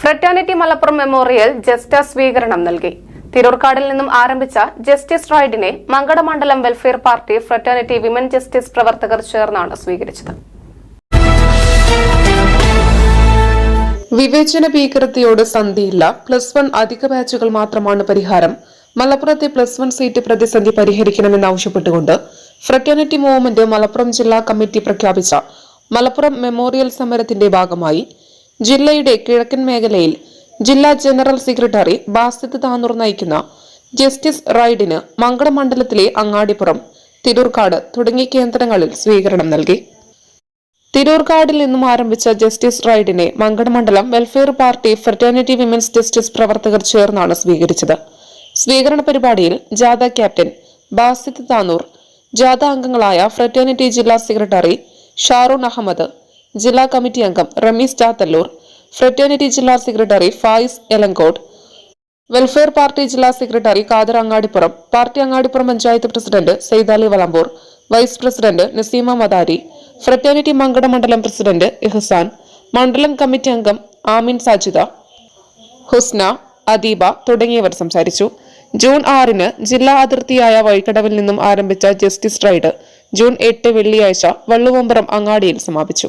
Fraternity Malappuram memorial justice സ്വീകരണം നൽകി. തിരൂർക്കാടിൽ നിന്നും ആരംഭിച്ച ജസ്റ്റിസ് റൈഡിനെ മങ്കടമണ്ഡലം welfare party fraternity women justice പ്രവർത്തകർ ചേർന്നാണ് സ്വീകരിച്ചത്. വിവേചന ഭീകരതയോട് സന്ധിയില്ല പ്ലസ് വൺ അധിക ബാച്ചുകൾ മാത്രമാണ് പരിഹാരം. മലപ്പുറത്തെ പ്ലസ് വൺ സീറ്റ് പ്രതിസന്ധി പരിഹരിക്കണമെന്നാവശ്യപ്പെട്ടുകൊണ്ട് ഫ്രറ്റേണിറ്റി മൂവ്മെന്റ് മലപ്പുറം ജില്ലാ കമ്മിറ്റി പ്രഖ്യാപിച്ച മലപ്പുറം മെമ്മോറിയൽ സമരത്തിന്റെ ഭാഗമായി ജില്ലയുടെ കിഴക്കൻ മേഖലയിൽ ജില്ലാ ജനറൽ സെക്രട്ടറി ബാസിത് താനൂർ നയിക്കുന്ന ജസ്റ്റിസ് റൈഡിന് മംഗളമണ്ഡലത്തിലെ അങ്ങാടിപ്പുറം തിരൂർക്കാട് തുടങ്ങിയ കേന്ദ്രങ്ങളിൽ സ്വീകരണം നൽകി. തിരൂർക്കാടിൽ നിന്നും ആരംഭിച്ച ജസ്റ്റിസ് റൈഡിനെ മങ്കടമണ്ഡലം welfare party fraternity women's justice പ്രവർത്തകർ ചേർന്നാണ് സ്വീകരിച്ചത്. സ്വീകരണ പരിപാടിയിൽ ജാഥ ക്യാപ്റ്റൻ ബാസിത് താനൂർ ജാഥ അംഗങ്ങളായ ഫ്രറ്റേണിറ്റി ജില്ലാ സെക്രട്ടറി ഷാറൂൺ അഹമ്മദ് ജില്ലാ കമ്മിറ്റി അംഗം റമീസ് ചാത്തല്ലൂർ ഫ്രറ്റേണിറ്റി ജില്ലാ secretary Faiz Elankode welfare party ജില്ലാ secretary Khader Angadippuram party Angadippuram panchayat president Saithali Valamboor vice president Naseema Madari fraternity Mankada മണ്ഡലം പ്രസിഡന്റ് ഇഹ്സാൻ മണ്ഡലം കമ്മിറ്റി അംഗം ആമിൻ സാജിദ ഹുസ്ന അദീബ തുടങ്ങിയവർ സംസാരിച്ചു. ജൂൺ ആറിന് ജില്ലാ അതിർത്തിയായ വഴിക്കടവിൽ നിന്നും ആരംഭിച്ച ജസ്റ്റിസ് റൈഡ് ജൂൺ എട്ട് വെള്ളിയാഴ്ച വള്ളുവമ്പുറം അങ്ങാടിയിൽ സമാപിച്ചു.